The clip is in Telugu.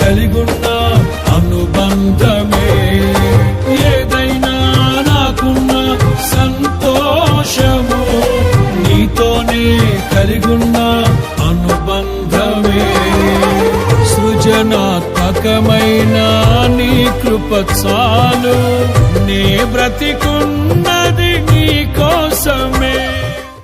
కలిగున్న అనుబంధమే. ఏదైనా నాకున్న సంతోషము నీతోనే కలిగున్న అనుబంధమే. సృజనాత్మకమైన నీ కృప చాలు. నే బ్రతికున్న